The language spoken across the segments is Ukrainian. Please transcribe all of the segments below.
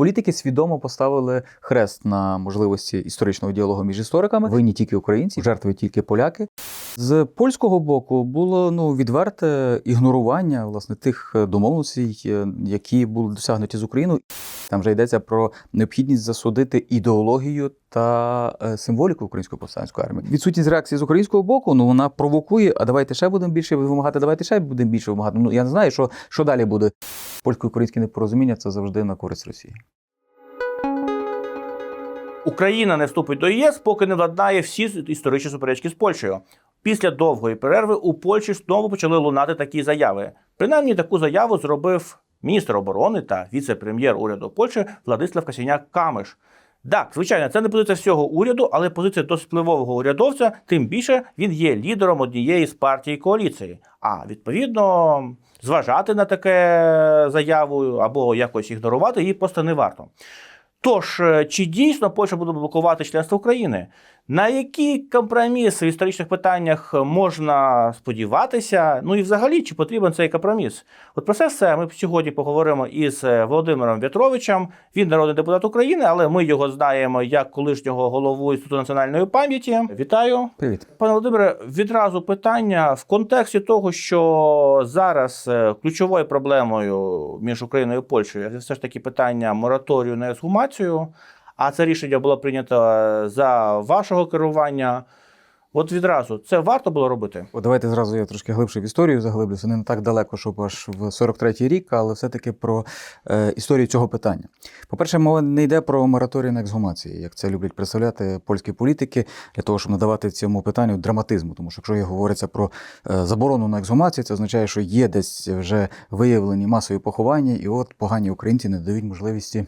Політики свідомо поставили хрест на можливості історичного діалогу між істориками. Винні тільки українці, жертви тільки поляки. З польського боку було ну відверте ігнорування власне тих домовленостей, які були досягнуті з Україною. Там вже йдеться про необхідність засудити ідеологію та е, символіку української повстанської армії. Відсутність реакції з українського боку, ну вона провокує. А давайте ще будемо більше вимагати. Давайте ще будемо більше вимагати. Ну я не знаю, що, що далі буде. Польсько-українське непорозуміння це завжди на користь Росії. Україна не вступить до ЄС, поки не владнає всі історичні суперечки з Польщею. Після довгої перерви у Польщі знову почали лунати такі заяви. Принаймні таку заяву зробив міністр оборони та віце-прем'єр уряду Польщі Владислав Касіняк Камиш. Так, звичайно, це не позиція всього уряду, але позиція досить впливового урядовця, тим більше він є лідером однієї з партій коаліції. А відповідно, зважати на таке заяву або якось ігнорувати її просто не варто. Тож, е, чи дійсно Польща буде блокувати членство України? На які компроміси в історичних питаннях можна сподіватися? Ну і взагалі, чи потрібен цей компроміс? От про це все ми сьогодні поговоримо із е, Володимиром В'ятровичем. Він народний депутат України, але ми його знаємо як колишнього голову Інституту національної пам'яті. Вітаю. Привіт. Пане Володимире, відразу питання в контексті того, що зараз е, ключовою проблемою між Україною і Польщею є все ж таки питання мораторію на ексгумацію. А це рішення було прийнято е, за вашого керування. От відразу це варто було робити. От давайте зразу я трошки глибше в історію заглиблюся. Не так далеко, щоб аж в 43-й рік, але все-таки про е, історію цього питання. По-перше, мова не йде про мораторій на ексгумації, як це люблять представляти польські політики, для того, щоб надавати цьому питанню драматизму. Тому що якщо говориться про е, заборону на ексгумацію, це означає, що є десь вже виявлені масові поховання, і от погані українці не дають можливості.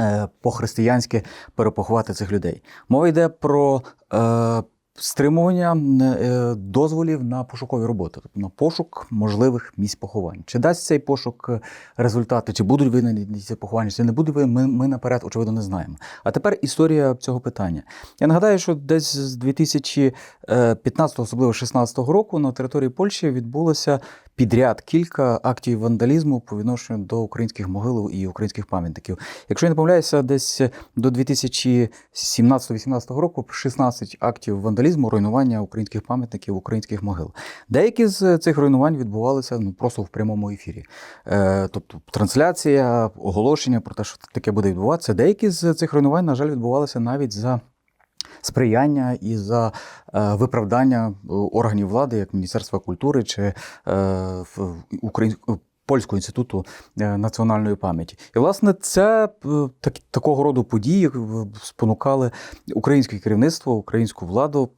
Е, По-християнськи перепоховати цих людей. Мова йде про е, стримування е, дозволів на пошукові роботи, тобто на пошук можливих місць поховань. Чи дасть цей пошук е, результати, чи будуть винайдені ці поховання, чи не будуть ми, ми наперед, очевидно, не знаємо. А тепер історія цього питання. Я нагадаю, що десь з 2015, особливо 16 року, на території Польщі відбулося підряд кілька актів вандалізму по відношенню до українських могил і українських пам'ятників. Якщо я не помиляюся, десь до 2017-18 року 16 актів вандалізму, руйнування українських пам'ятників, українських могил. Деякі з цих руйнувань відбувалися ну просто в прямому ефірі. Е, тобто трансляція, оголошення про те, що таке буде відбуватися. Деякі з цих руйнувань, на жаль, відбувалися навіть за. Сприяння і за е, виправдання е, органів влади, як Міністерства культури чи е. Польського інституту е, національної пам'яті. І, власне, це е, так, такого роду події е, спонукали українське керівництво, українську владу,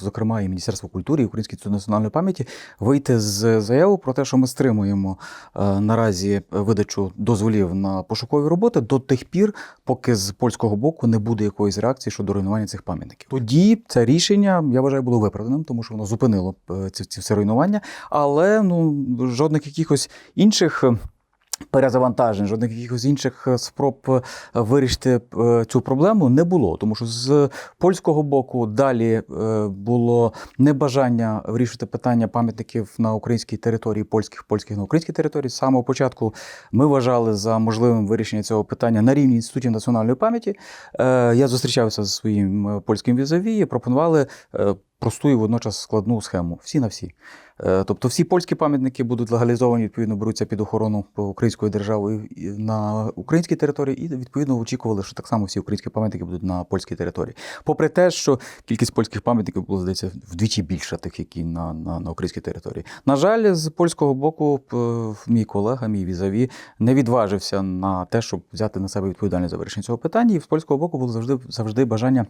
зокрема і Міністерство культури, і Український інститут національної пам'яті, вийти з заявою про те, що ми стримуємо наразі видачу дозволів на пошукові роботи до тих пір, поки з польського боку не буде якоїсь реакції щодо руйнування цих пам'ятників. Тоді це рішення, я вважаю, було виправданим, тому що воно зупинило ці, ці все руйнування, але ну жодних якихось інших. е, Перезавантажень, жодних якихось інших е, спроб е, вирішити цю проблему не було, тому що з польського боку далі було небажання вирішити питання пам'ятників на українській території, польських польських на українській території. З самого початку ми вважали за можливим вирішення цього питання на рівні інститутів національної пам'яті. Я зустрічався зі своїм польським візаві і пропонували просту і водночас складну схему. Всі на всі. Е, Тобто всі польські пам'ятники будуть легалізовані, відповідно, беруться під охорону української держави на українській території, і відповідно очікували, що так само всі українські пам'ятники будуть на польській території. Попри те, що кількість польських пам'ятників було здається вдвічі більша, тих, які на, на, на українській території. На жаль, з польського боку, мій колега, мій візаві, не відважився на те, щоб взяти на себе відповідальність за вирішення цього питання. І з польського боку було завжди завжди бажання.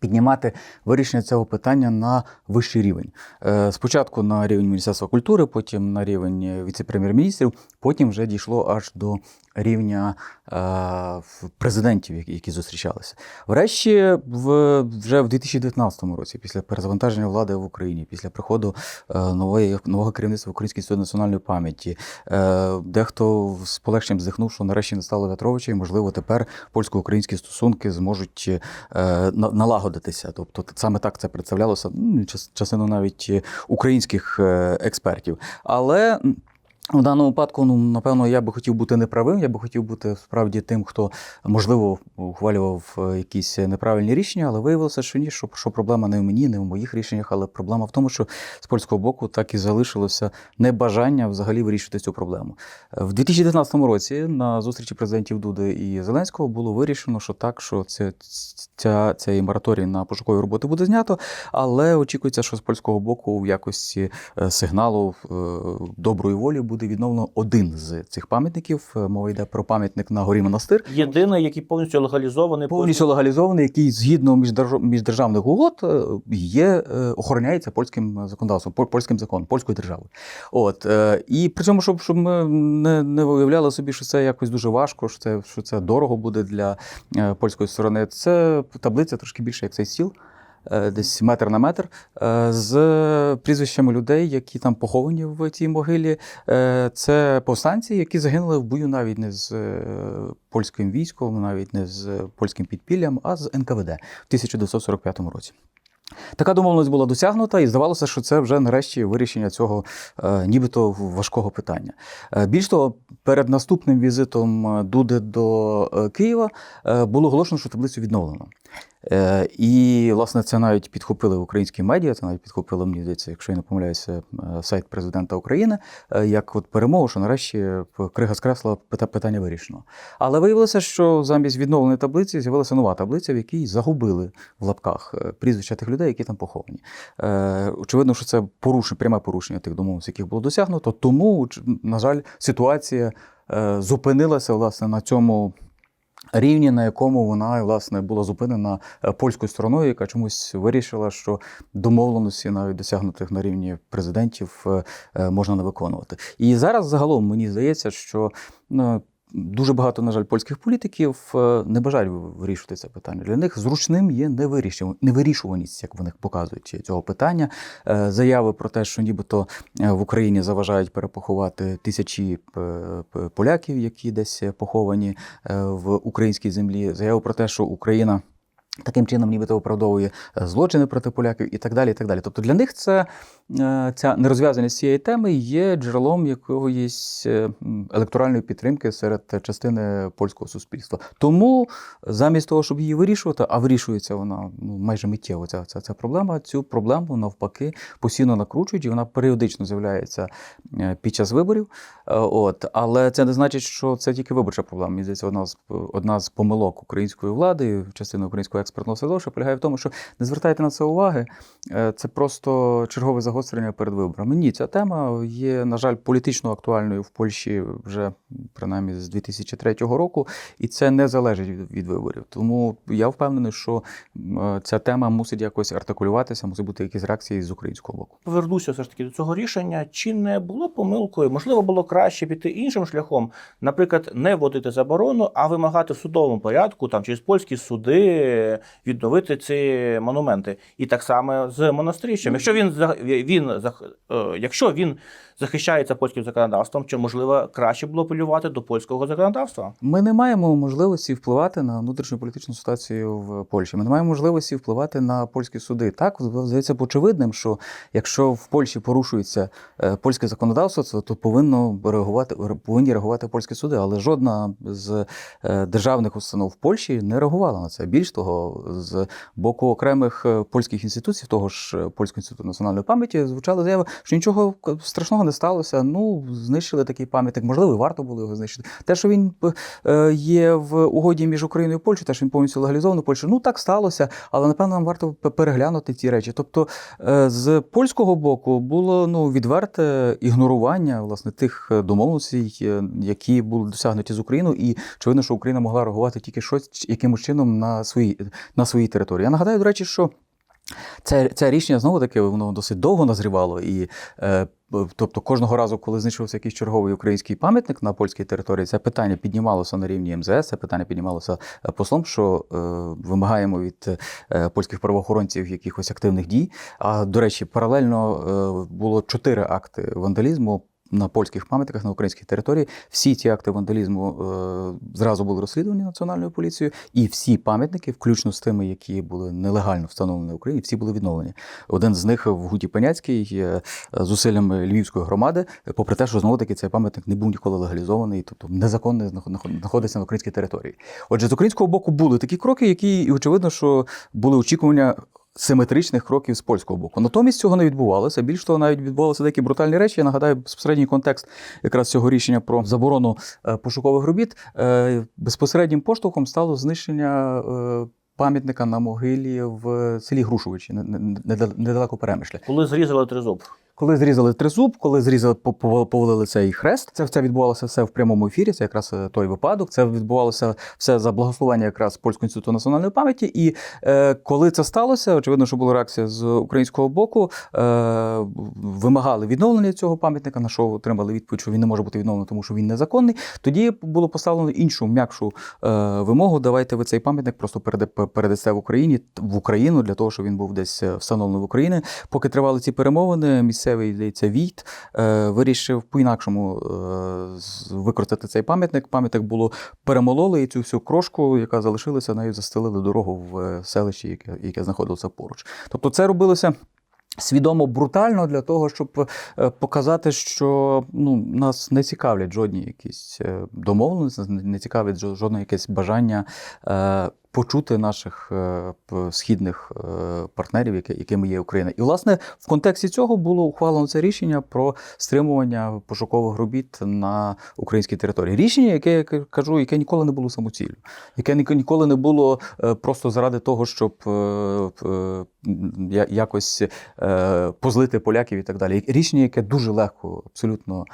Піднімати вирішення цього питання на вищий рівень. Е, Спочатку на рівень Міністерства культури, потім на рівень віце-прем'єр-міністрів, потім вже дійшло аж до рівня е, президентів, які, зустрічалися. Врешті, вже в 2019 році, після перезавантаження влади в Україні, після приходу е, нової, нового керівництва Українського інституту національної пам'яті, дехто з полегшенням здихнув, що нарешті не стало Вятровича, і, можливо, тепер польсько-українські стосунки зможуть е, налагодитися. Тобто саме так це представлялося ну, час- частину навіть е, українських е, експертів. Але В даному випадку, ну напевно, я би хотів бути неправим. Я би хотів бути справді тим, хто можливо ухвалював е, якісь неправильні рішення, але виявилося, що ні, що, що проблема не в мені, не в моїх рішеннях, але проблема в тому, що з польського боку так і залишилося небажання взагалі вирішити цю проблему. Е, В 2019 році на зустрічі президентів Дуди і Зеленського було вирішено, що так, що це ця, цей мораторій на пошукові роботи буде знято, але очікується, що з польського боку в якості е, сигналу доброї волі буде відновлено один з цих пам'ятників. Е, Мова йде про пам'ятник на горі монастир. Єдиний, який повністю легалізований Повністю легалізований, який згідно міждержавних угод е, є е, охороняється польським законодавством, польським законом, польською державою. От і при цьому, щоб, щоб ми не, не виявляли собі, що це якось дуже важко, що це що це дорого буде для польської сторони. Це таблиця трошки більше, як цей стіл. Е, Десь метр на метр е, з прізвищами людей, які там поховані в цій могилі. Е, Це повстанці, які загинули в бою навіть не з польським військом, навіть не з польським підпіллям, а з НКВД в 1945 році. Така домовленість була досягнута, і здавалося, що це вже нарешті вирішення цього е, нібито важкого питання. Е, більш того, перед наступним візитом Дуди до Києва е, було оголошено, що таблицю відновлено. Е, і, власне, це навіть підхопили українські медіа, це навіть підхопило, мені здається, якщо я не помиляюся, е, сайт президента України, е, як от перемогу, що нарешті крига з кресла пита- питання вирішено. Але виявилося, що замість відновленої таблиці з'явилася нова таблиця, в якій загубили в лапках прізвища тих людей, які там поховані. Очевидно, що це порушення, пряме порушення тих домовленостей, яких було досягнуто. Тому, на жаль, ситуація зупинилася власне на цьому. Рівні, на якому вона власне була зупинена е, польською стороною, яка чомусь вирішила, що домовленості, навіть досягнутих на рівні президентів, е, е, можна не виконувати. І зараз загалом мені здається, що ну, дуже багато, на жаль, польських політиків е, не бажають вирішувати це питання. Для них зручним є невирішуван- невирішуваність, як вони показують цього питання. Е, Заяви про те, що нібито е, в Україні заважають перепоховати тисячі поляків, які десь поховані в українській землі. Заяви про те, що Україна. Таким чином, нібито оправдовує е, злочини проти поляків і так далі. І так далі. Тобто для них це е, ця нерозв'язаність цієї теми є джерелом якоїсь е, електоральної підтримки серед частини польського суспільства. Тому замість того, щоб її вирішувати, а вирішується вона ну, майже миттєво. Ця, ця, ця проблема. Цю проблему навпаки постійно накручують, і вона періодично з'являється під час виборів. От, але це не значить, що це тільки виборча проблема. Мені здається, одна з одна з помилок української влади, частини українського експертного середовища полягає в тому, що не звертайте на це уваги. Е, Це просто чергове загострення перед виборами. Ні, ця тема є, на жаль, політично актуальною в Польщі вже принаймні з 2003 року, і це не залежить від, виборів. Тому я впевнений, що е, ця тема мусить якось артикулюватися, мусить бути якісь реакції з українського боку. Повернуся все ж таки до цього рішення. Чи не було помилкою? Можливо, було краще піти іншим шляхом, наприклад, не вводити заборону, а вимагати в судовому порядку там через польські суди відновити ці монументи. І так само з монастирищем. Якщо він він е, якщо він захищається польським законодавством, чи можливо краще було апелювати до польського законодавства? Ми не маємо можливості впливати на внутрішню політичну ситуацію в Польщі. Ми не маємо можливості впливати на польські суди. Так здається очевидним, що якщо в Польщі порушується е, польське законодавство, то, повинно реагувати повинні реагувати польські суди. Але жодна з е, державних установ в Польщі не реагувала на це. Більш того, з боку окремих е, польських інституцій, того ж Польського інституту національної пам'яті, звучали заяви, що нічого страшного не сталося. Ну, знищили такий пам'ятник, можливо, варто було його знищити. Те, що він е, є в угоді між Україною і Польщею, те, що він повністю легалізований в Польщі, ну так сталося, але напевно нам варто переглянути ці речі. Тобто, е, з польського боку було ну відверте ігнорування власне тих е, домовленостей, які були досягнуті з Україною, і очевидно, що Україна могла реагувати тільки щось якимось чином на свої на своїй території. Я нагадаю, до речі, що. Це, це рішення знову таки воно досить довго назрівало, і е, тобто кожного разу, коли знищувався якийсь черговий український пам'ятник на польській території, це питання піднімалося на рівні МЗС, це питання піднімалося е, послом, що е, вимагаємо від е, польських правоохоронців якихось активних дій. А до речі, паралельно е, було чотири акти вандалізму. На польських пам'ятниках на українській території. Всі ці акти вандалізму е, зразу були розслідувані національною поліцією, і всі пам'ятники, включно з тими, які були нелегально встановлені в Україні, всі були відновлені. Один з них в Гуті Пеняцькій е, зусиллями львівської громади, попри те, що знову таки цей пам'ятник не був ніколи легалізований, тобто незаконно знаход- знаход- знаходиться на українській території. Отже, з українського боку були такі кроки, які і очевидно, що були очікування. Симетричних кроків з польського боку. Натомість цього не відбувалося. Більш того, навіть відбувалися деякі брутальні речі. Я нагадаю безпосередній контекст якраз цього рішення про заборону е, пошукових робіт. Е, Безпосереднім поштовхом стало знищення е, пам'ятника на могилі в селі Грушовичі, не- не- недал- недалеко Перемишля. Коли зрізали тризуб. Коли зрізали тризуб, коли зрізали по- по- повалили цей хрест, це це відбувалося все в прямому ефірі. Це якраз е, той випадок. Це відбувалося все за благословення якраз польського інституту національної пам'яті. І е, коли це сталося, очевидно, що була реакція з українського боку. Е, вимагали відновлення цього пам'ятника, на що отримали відповідь, що він не може бути відновлений, тому що він незаконний. Тоді було поставлено іншу м'якшу е, вимогу. Давайте ви цей пам'ятник просто переда- передасте в Україні в Україну для того, щоб він був десь е, встановлений в Україні. Поки тривали ці перемовини, місцевий здається, Війт е, вирішив по-інакшому е, використати цей пам'ятник. Пам'ятник було перемололи і цю всю крошку, яка залишилася, нею застелили дорогу в е, селищі, яке, яке знаходилося поруч. Тобто, це робилося. Свідомо брутально для того, щоб показати, що ну, нас не цікавлять жодні якісь домовленості, не цікавить жодне якесь бажання почути наших е, східних е, партнерів, якими є Україна. І, власне, в контексті цього було ухвалено це рішення про стримування пошукових робіт на українській території. Рішення, яке я кажу, яке ніколи не було самоціллю, яке ні- ніколи не було е, просто заради того, щоб якось позлити поляків і так далі. Рішення, яке дуже легко абсолютно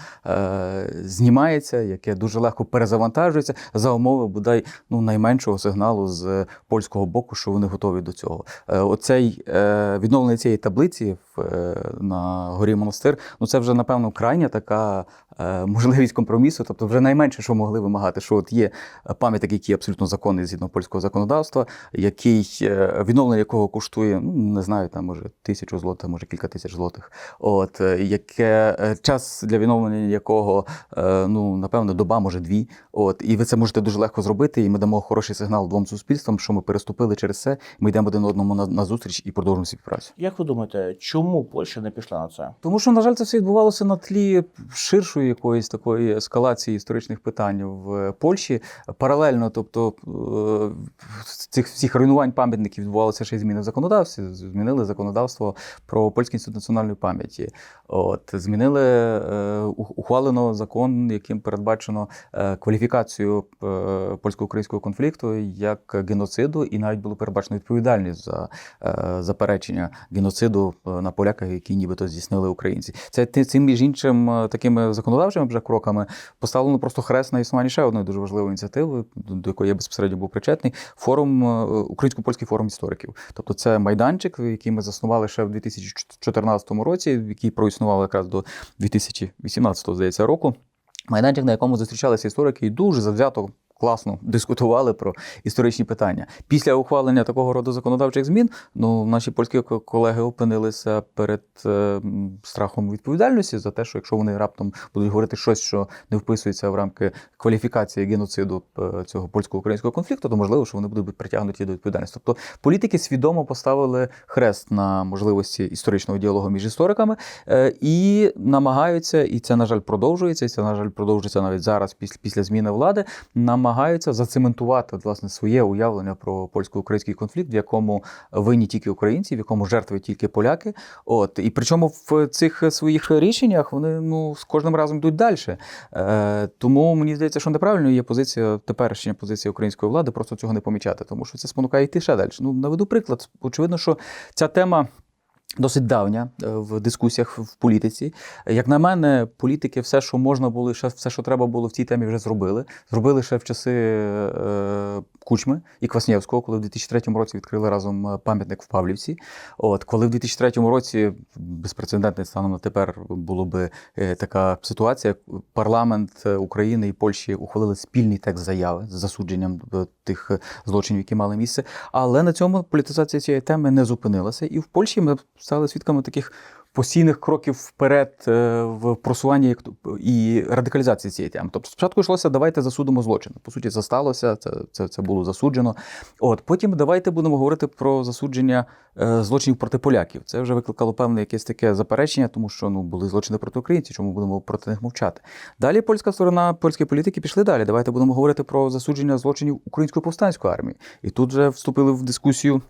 знімається, яке дуже легко перезавантажується за умови бодай ну, найменшого сигналу з польського боку, що вони готові до цього. Е, оцей е, відновлення цієї таблиці е, на горі монастир, ну це вже напевно крайня така можливість компромісу. Тобто, вже найменше, що могли вимагати, що от є пам'ятник, який абсолютно законний згідно польського законодавства, який е, відновлення якого коштує, ну не знаю, там може тисячу злотих, може кілька тисяч злотих. От е, яке е, час для відновлення якого е, ну напевно доба, може дві. От і ви це можете дуже легко зробити. І ми дамо хороший сигнал двом суспільствам, що ми переступили через це. Ми йдемо один одному на, на зустріч і продовжуємо співпрацю. Як ви думаєте, чому Польща не пішла на це? Тому що, на жаль, це все відбувалося на тлі ширшої якоїсь такої ескалації історичних питань в Польщі. Паралельно, тобто е, цих всіх руйнувань пам'ятників відбувалося ще й зміни в законодавстві. Змінили законодавство про польський інститут національної пам'яті. От змінили е, ухвалено закон, яким передбачено е, кваліфікацію е, польсько-українського конфлікту як геноциду, і навіть було передбачено відповідальність за е, заперечення геноциду е, на поляках, які нібито здійснили українці. Це цим між іншим е, такими законодавчими вже кроками поставлено просто хрест на існування ще одної дуже важливої ініціативи, до якої я безпосередньо був причетний. Форум е, Українсько-польський форум істориків. Тобто, це майданчик, який ми заснували ще в 2014 році, який проіснував якраз до 2018 здається року. Майданчик, на якому зустрічалися історики, і дуже завзято. Класно дискутували про історичні питання. Після ухвалення такого роду законодавчих змін ну, наші польські колеги опинилися перед е, страхом відповідальності за те, що якщо вони раптом будуть говорити щось, що не вписується в рамки кваліфікації геноциду е, цього польсько-українського конфлікту, то можливо, що вони будуть притягнуті до відповідальності. Тобто політики свідомо поставили хрест на можливості історичного діалогу між істориками е, і намагаються, і це на жаль продовжується, і це на жаль продовжується навіть зараз, після, після зміни влади. Намагаються зацементувати от, власне своє уявлення про польсько-український конфлікт, в якому винні тільки українці, в якому жертви тільки поляки. От і причому в цих своїх рішеннях вони ну з кожним разом йдуть далі. Е, тому мені здається, що неправильно є позиція теперішня позиція української влади, просто цього не помічати, тому що це спонукає йти ще далі. Ну наведу приклад. Очевидно, що ця тема. Досить давня е, в дискусіях в політиці. Як на мене, політики все, що можна було, все, що треба було в цій темі, вже зробили. Зробили ще в часи е, Кучми і Кваснєвського, коли в 2003 році відкрили разом е, пам'ятник в Павлівці. От коли в 2003 році безпрецедентний станом на тепер було би е, така ситуація, парламент е, України і Польщі ухвалили спільний текст заяви з засудженням тих злочинів, які мали місце. Але на цьому політизація цієї теми не зупинилася. І в Польщі ми стали свідками таких постійних кроків вперед е, в просуванні і радикалізації цієї теми. Тобто, спочатку йшлося, давайте засудимо злочин. По суті, це сталося, це, це, це було засуджено. От потім давайте будемо говорити про засудження е, злочинів проти поляків. Це вже викликало певне якесь таке заперечення, тому що ну були злочини проти українців, чому будемо проти них мовчати. Далі польська сторона, польські політики пішли далі. Давайте будемо говорити про засудження злочинів української повстанської армії. І тут вже вступили в дискусію.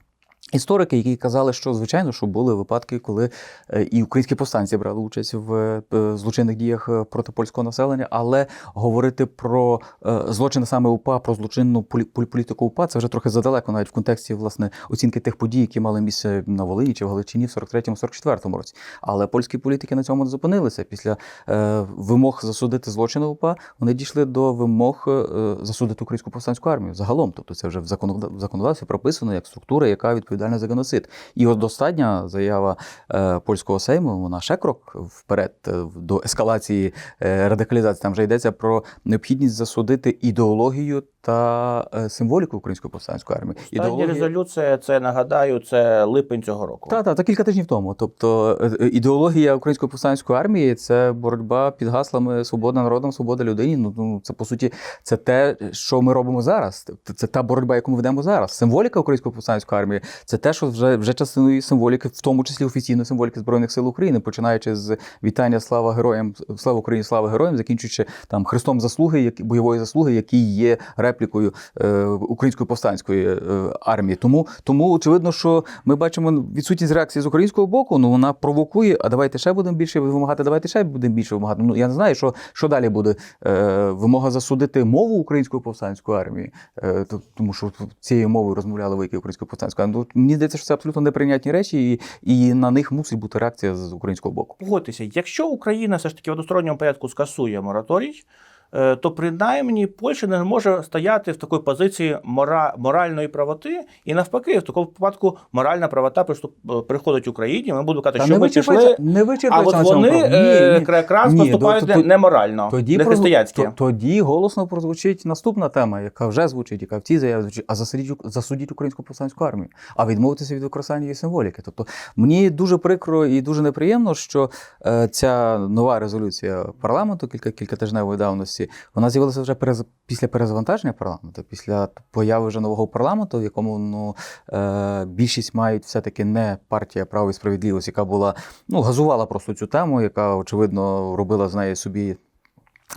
Історики, які казали, що звичайно, що були випадки, коли е, і українські повстанці брали участь в е, злочинних діях е, проти польського населення, але говорити про е, злочини саме УПА, про злочинну полі- полі- політику УПА, це вже трохи задалеко, навіть в контексті власне оцінки тих подій, які мали місце на Волині чи в Галичині в 43-44 році. Але польські політики на цьому не зупинилися. Після е, вимог засудити злочини УПА, вони дійшли до вимог е, засудити українську повстанську армію загалом. Тобто це вже в законодав- в законодавстві прописано як структура, яка відповідальна за геноцид. І от остання заява е, польського сейму, вона ще крок вперед е, до ескалації е, радикалізації. Там вже йдеться про необхідність засудити ідеологію та символіку української повстанської армії. Остання резолюція, це нагадаю, це липень цього року. Так, так, та кілька тижнів тому. Тобто ідеологія української повстанської армії це боротьба під гаслами Свобода народом, свобода людині. Ну, ну це по суті це те, що ми робимо зараз. Це та боротьба, яку ми ведемо зараз. Символіка української повстанської армії це те, що вже вже частиною символіки, в тому числі офіційної символіки збройних сил України, починаючи з вітання слава героям, слава Україні, слава героям, закінчуючи там Христом заслуги, які бойової заслуги, які є реплікою е, української повстанської е, армії. Тому, тому очевидно, що ми бачимо відсутність реакції з українського боку. Ну вона провокує. А давайте ще будемо більше вимагати. Давайте ще будемо більше вимагати. Ну я не знаю, що, що далі буде. Е, вимога засудити мову української повстанської армії, е, то- тому що цією мовою розмовляли вояки української повстанської армії. Мені здається, що це абсолютно неприйнятні речі, і, і на них мусить бути реакція з українського боку. Погодьтеся, якщо Україна все ж таки в односторонньому порядку скасує мораторій, то принаймні Польща не може стояти в такій позиції мора, моральної правоти, і навпаки, в такому випадку моральна правота приступ- приходить Україні. Ми будемо казати, Та що ми пішли. не А от вони е, Ні, ні. якраз Ні, поступають то- то- неморально, Тоді не то- Тоді голосно прозвучить наступна тема, яка вже звучить, яка в цій заяві звучить, а засудіть, засудіть українську повстанську армію, а відмовитися від використання її символіки. Тобто мені дуже прикро і дуже неприємно, що е, ця нова резолюція парламенту, кілька кількатижневої давності, вона з'явилася вже перез, після перезавантаження парламенту, після появи вже нового парламенту, в якому ну, е, більшість мають все-таки не партія право і справедливість, яка була ну газувала просто цю тему, яка очевидно робила з неї собі.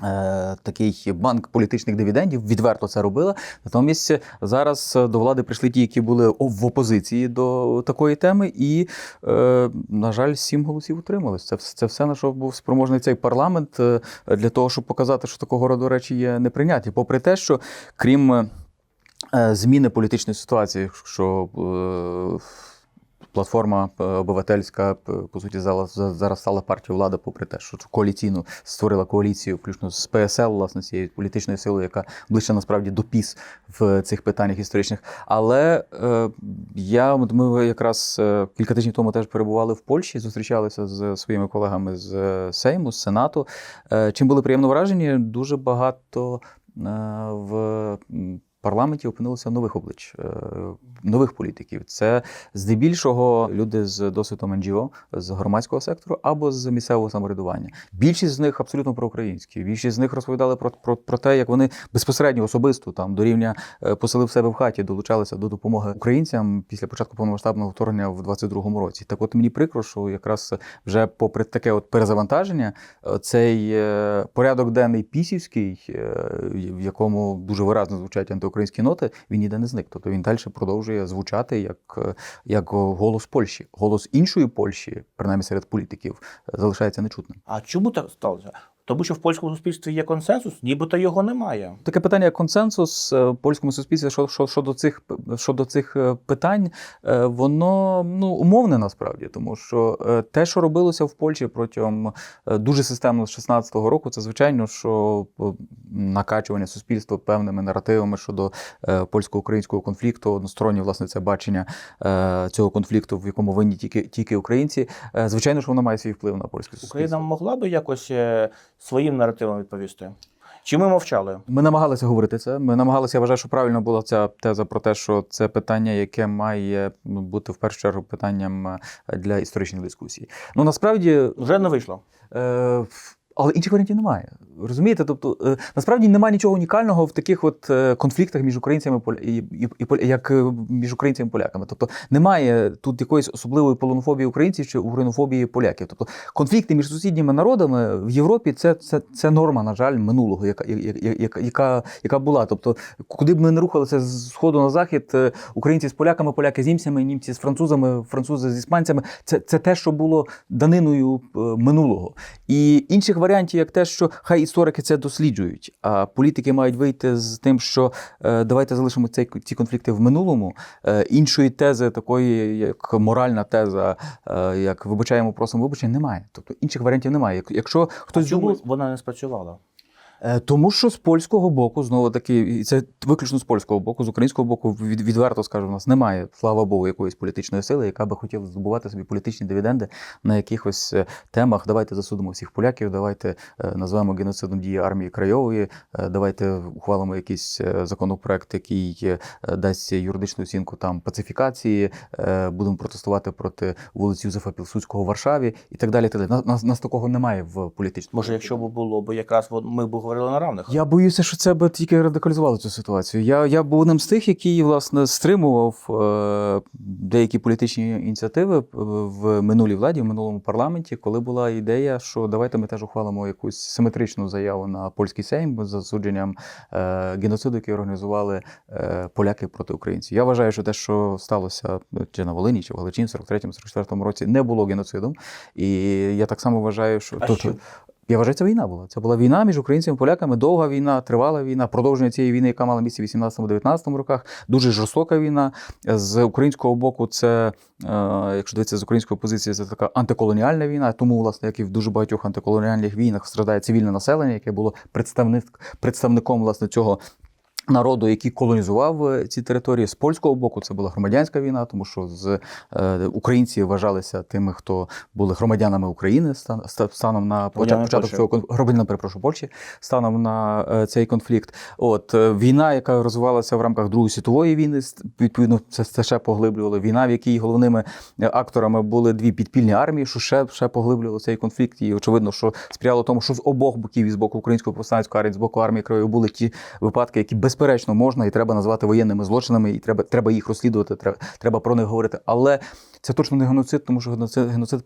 Е, Такий банк політичних дивідендів відверто це робила. Натомість зараз до влади прийшли ті, які були в опозиції до такої теми, і, е, на жаль, сім голосів утримались. Це, це все на що був спроможний цей парламент е, для того, щоб показати, що такого роду речі є неприйняті. Попри те, що крім зміни політичної ситуації, що платформа е, обивательська е, по суті зараз, стала партією влади, попри те, що коаліційну створила коаліцію, включно з ПСЛ, власне, цією політичною силою, яка ближче насправді до ПІС в цих питаннях історичних. Але е, я ми якраз кілька тижнів тому теж перебували в Польщі, зустрічалися з своїми колегами з Сейму, з Сенату. Чим були приємно вражені, дуже багато в парламенті опинилося нових облич, е, нових політиків. Це здебільшого люди з досвідом НГО, з громадського сектору або з місцевого самоврядування. Більшість з них абсолютно проукраїнські. Більшість з них розповідали про, про, про те, як вони безпосередньо особисто там до рівня е, поселив себе в хаті, долучалися до допомоги українцям після початку повномасштабного вторгнення в 22-му році. Так, от мені прикро, що якраз вже попри таке от перезавантаження, е, цей порядок денний пісівський, в якому дуже виразно звучать антиукраїнські ноти, він ніде не зник. Тобто він далі продовжує звучати як, е, як голос Польщі. Голос іншої Польщі, принаймні серед політиків, залишається нечутним. А чому так сталося? Тому що в польському суспільстві є консенсус, нібито його немає. Таке питання як консенсус е, в польському суспільстві що- що- щодо цих щодо цих е, питань, е, воно ну умовне насправді, тому що те, що робилося в Польщі протягом дуже системно з 16-го року, це звичайно, що накачування суспільства певними наративами щодо польсько-українського конфлікту, одностороннє власне це бачення цього конфлікту, в якому винні тільки тільки українці. Звичайно, що воно має свій вплив на польське суспільство. Україна могла би якось своїм наративом відповісти. Чи ми мовчали? Ми намагалися говорити це. Ми намагалися, я вважаю, що правильно була ця теза про те, що це питання, яке має ну, бути в першу чергу питанням е, для історичних дискусій. Ну насправді Вже не вийшло. Е, але інших варіантів немає. Розумієте? Тобто, е, насправді немає нічого унікального в таких от е, конфліктах між українцями і, і, і, як е, між українцями і поляками. Тобто немає тут якоїсь особливої полонофобії українців чи українофобії поляків. Тобто конфлікти між сусідніми народами в Європі це, це, це норма, на жаль, минулого, яка, яка, яка, яка, була. Тобто, куди б ми не рухалися з сходу на захід, українці з поляками, поляки з німцями, німці з французами, французи з іспанцями. Це, це те, що було даниною минулого. І інших варіантів, як те, що хай історики це досліджують, а політики мають вийти з тим, що е, давайте залишимо цей, ці конфлікти в минулому. Е, іншої тези, такої, як моральна теза, е, як вибачаємо, просимо вибачення, немає. Тобто інших варіантів немає. Як- Якщо хтось Чому думає, вона не спрацювала? Е, Тому що з польського боку, знову таки, і це виключно з польського боку, з українського боку, від, відверто скажу, у нас немає, слава Богу, якоїсь політичної сили, яка би хотіла здобувати собі політичні дивіденди на якихось е, темах. Давайте засудимо всіх поляків, давайте е, назвемо геноцидом дії армії Крайової, давайте ухвалимо якийсь законопроект, який дасть юридичну оцінку там пацифікації, будемо протестувати проти вулиці Юзефа Пілсудського в Варшаві і так далі. і Так далі. Нас, нас, такого немає в політичному. Може, якщо б було, бо якраз ми б говорили на равних. Я боюся, що це би тільки радикалізувало цю ситуацію. Я, я був одним з тих, який власне стримував е, деякі політичні ініціативи е, в минулій владі, в минулому парламенті, коли була ідея, що давайте ми теж ухвалимо якусь симетричну заяву на польський сейм з засудженням е, геноциду, який організували е, поляки проти українців. Я вважаю, що те, що сталося е, чи на Волині, чи в Галичині в 43-44 році, не було геноцидом. І я так само вважаю, що А то- що? Я вважаю, це війна була. Це була війна між українцями і поляками, довга війна, тривала війна, продовження цієї війни, яка мала місце в 18-19 роках. Дуже жорстока війна. З українського боку, це, е, якщо дивитися з української позиції, це така антиколоніальна війна. Тому, власне, як і в дуже багатьох антиколоніальних війнах страждає цивільне населення, яке було представник, представником власне цього. Народу, який колонізував е, ці території з польського боку, це була громадянська війна, тому що з е, українці вважалися тими, хто були громадянами України стан, ста- станом на початок, Польщі. цього громадянами, перепрошую, Польщі, станом на е, цей конфлікт. От е, війна, яка розвивалася в рамках Другої світової війни, відповідно, це, це ще поглиблювало. Війна, в якій головними е, акторами були дві підпільні армії, що ще, ще поглиблювало цей конфлікт. І очевидно, що сприяло тому, що з обох боків, і з боку української повстанської армії, з боку армії Кривої були ті випадки, які безперечно можна і треба назвати воєнними злочинами, і треба, треба їх розслідувати, треба, треба про них говорити. Але це точно не геноцид, тому що геноцид, геноцид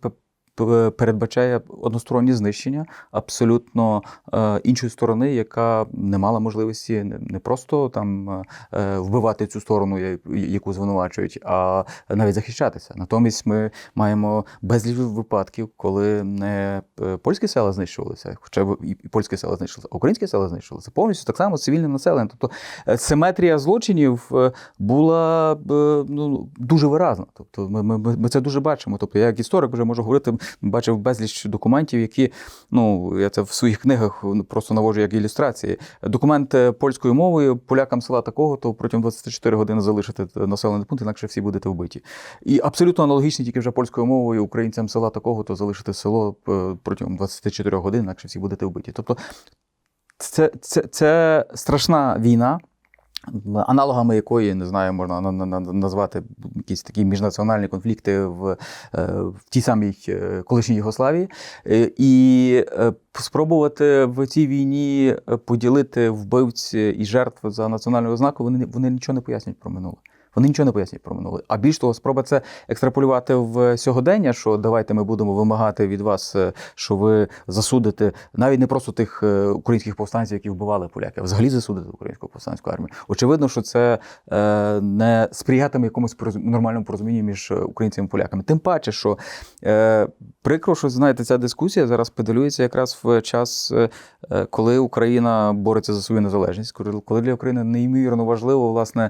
передбачає одностороннє знищення абсолютно е, іншої сторони, яка не мала можливості не, просто там е, вбивати цю сторону, яку звинувачують, а навіть захищатися. Натомість ми маємо безліч випадків, коли не е, польські села знищувалися, хоча і польські села знищилися, а українські села знищилися повністю так само цивільним населенням. Тобто симетрія злочинів була ну, дуже виразна. Тобто ми, ми ми це дуже бачимо. Тобто, я як історик вже можу говорити, бачив безліч документів, які ну я це в своїх книгах ну, просто навожу як ілюстрації. Документ е, польською мовою полякам села такого, то протягом 24 години залишити населений пункт, інакше всі будете вбиті. І абсолютно аналогічні, тільки вже польською мовою українцям села такого, то залишити село е, протягом 24 годин, інакше всі будете вбиті. Тобто це, це, це страшна війна. Аналогами якої не знаю, можна на- на- на- назвати якісь такі міжнаціональні конфлікти в, е, в тій самій е, колишній Єгославії, Е, і спробувати в цій війні поділити вбивці і жертв за національну ознаку, вони, вони нічого не пояснюють про минуле. Вони нічого не пояснюють про минуле. А більш того, спроба це екстраполювати в сьогодення, що давайте ми будемо вимагати від вас, е, що ви засудите навіть не просто тих е, українських повстанців, які вбивали поляків, а взагалі засудите українську повстанську армію. Очевидно, що це е, не сприятиме якомусь нормальному порозумінню між українцями і поляками. Тим паче, що прикро, що знаєте, ця дискусія зараз педалюється якраз в час, коли Україна бореться за свою незалежність, коли для України неймовірно важливо, власне,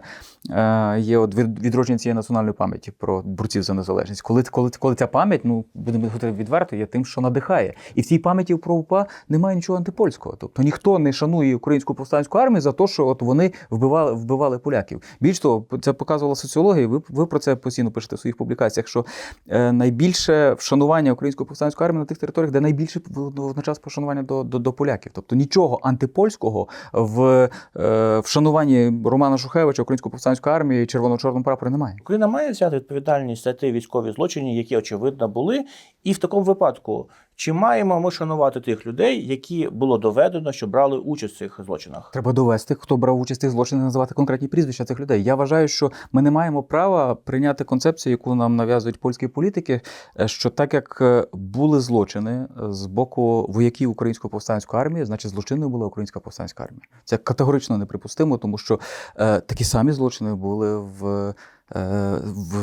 є є от відродження цієї національної пам'яті про борців за незалежність. Коли, коли, коли ця пам'ять, ну будемо говорити відверто, є тим, що надихає. І в цій пам'яті про УПА немає нічого антипольського. Тобто ніхто не шанує українську повстанську армію за те, що от вони вбивали, вбивали поляків. Більш того, це показувала соціологія. Ви, ви про це постійно пишете в своїх публікаціях. Що е, найбільше вшанування української повстанської армії на тих територіях, де найбільше водночас пошанування до, до, до поляків. Тобто нічого антипольського в е, вшануванні Романа Шухевича, української повстанської армії червоно-чорному прапорі немає. Україна має взяти відповідальність за ті військові злочини, які очевидно були. І в такому випадку, чи маємо ми шанувати тих людей, які було доведено, що брали участь в цих злочинах? Треба довести, хто брав участь в цих злочинах, називати конкретні прізвища цих людей. Я вважаю, що ми не маємо права прийняти концепцію, яку нам нав'язують польські політики, е, що так як е, були злочини е, з боку вояків української повстанської армії, значить злочинною була українська повстанська армія. Це категорично неприпустимо, тому що е, такі самі злочини були в. В-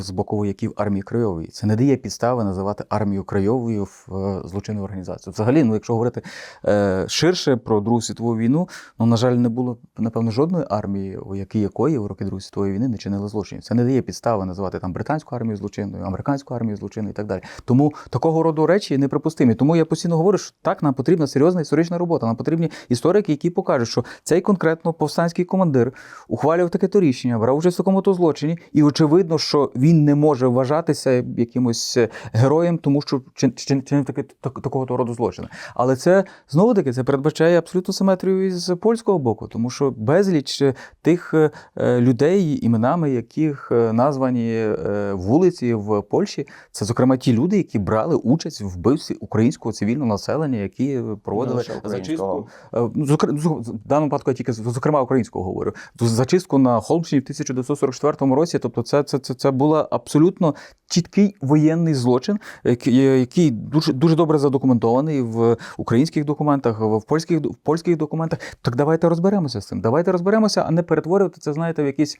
З боку вояків армії Крайової. Це не дає підстави називати армію Крайовою в е, злочинну організацію. Взагалі, ну якщо говорити е, ширше про Другу світову війну, ну на жаль, не було напевно жодної армії, вояки якої в роки Другої світової війни не чинили злочинів. Це не дає підстави називати там британську армію злочинною, американську армію злочинною і так далі. Тому такого роду речі неприпустимі. Тому я постійно говорю, що так нам потрібна серйозна історична робота. Нам потрібні історики, які покажуть, що цей конкретно повстанський командир ухвалював таке то рішення, брав участь в такому то злочині, і очевидно, що він не може вважатися якимось е, героєм, тому що чин- чин- чинив таки так- такого то роду злочини. Але це знову таки це передбачає абсолютну симетрію із польського боку, тому що безліч е, тих е, людей, іменами яких названі вулиці в Польщі, це зокрема ті люди, які брали участь в вбивстві українського цивільного населення, які проводили зачистку. ну, В даному випадку я тільки зокрема українського говорю. Зачистку на Холмщині в 1944 році. Тобто, це, це, це, це була абсолютно чіткий воєнний злочин, який, дуже дуже добре задокументований в українських документах, в польських в польських документах. Так давайте розберемося з цим. Давайте розберемося, а не перетворювати це, знаєте, в якийсь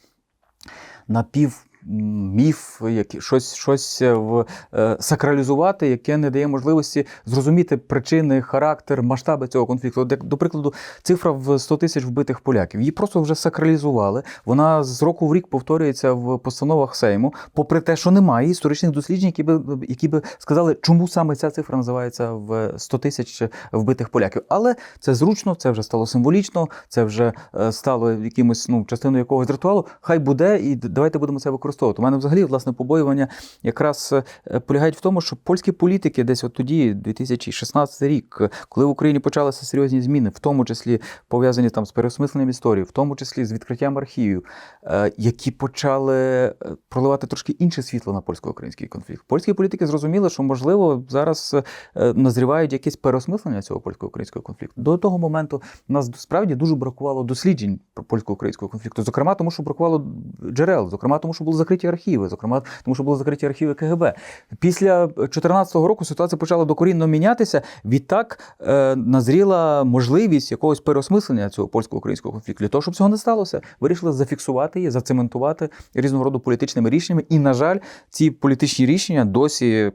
напів. Міф, які, щось, щось е, в, е, сакралізувати, яке не дає можливості зрозуміти причини, характер, масштаби цього конфлікту. До прикладу, цифра в 100 тисяч вбитих поляків. Її просто вже сакралізували. Вона з року в рік повторюється в постановах Сейму, попри те, що немає історичних досліджень, які би, які би сказали, чому саме ця цифра називається в 100 тисяч вбитих поляків. Але це зручно, це вже стало символічно, це вже е, стало якимось ну, частиною якогось ритуалу. Хай буде, і давайте будемо це використовувати. У мене взагалі власне побоювання якраз е, полягають в тому, що польські політики десь от тоді, 2016 рік, коли в Україні почалися серйозні зміни, в тому числі пов'язані там з переосмисленням історії, в тому числі з відкриттям архівів, е, які почали е, проливати трошки інше світло на польсько-український конфлікт. Польські політики зрозуміли, що можливо зараз назрівають якісь переосмислення цього польсько-українського конфлікту. До того моменту нас справді дуже бракувало досліджень про польсько-українського конфлікту. Зокрема, тому що бракувало джерел, зокрема, тому що були закриті архіви, зокрема, тому що були закриті архіви КГБ. Після 2014 року ситуація почала докорінно мінятися. Відтак е, назріла можливість якогось переосмислення цього польсько-українського конфлікту. Для того, щоб цього не сталося, вирішили зафіксувати її, зацементувати різного роду політичними рішеннями. І, на жаль, ці політичні рішення досі е,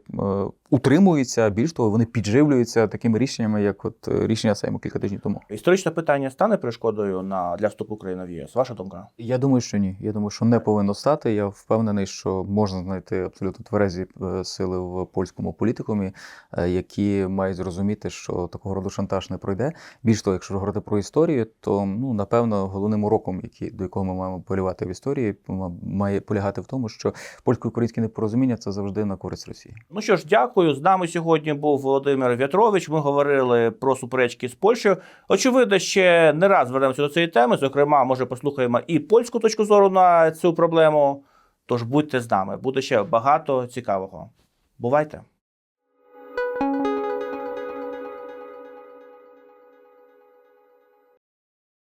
утримуються. Більш того, вони підживлюються такими рішеннями, як от е, рішення Сейму кілька тижнів тому. Історичне питання стане перешкодою на для вступу України в ЄС. Ваша думка? Я думаю, що ні. Я думаю, що не повинно стати. Я впевнений, що можна знайти абсолютно тверезі е, сили в польському політикумі, е, які мають зрозуміти, що такого роду шантаж не пройде. Більш того, якщо говорити про історію, то ну напевно головним уроком, який до якого ми маємо полювати в історії, має полягати в тому, що польсько-українське непорозуміння це завжди на користь Росії. Ну що ж, дякую. З нами сьогодні був Володимир В'ятрович. Ми говорили про суперечки з Польщею. Очевидно, ще не раз вернемося до цієї теми. Зокрема, може послухаємо і польську точку зору на цю проблему. Тож будьте з нами. Буде ще багато цікавого. Бувайте!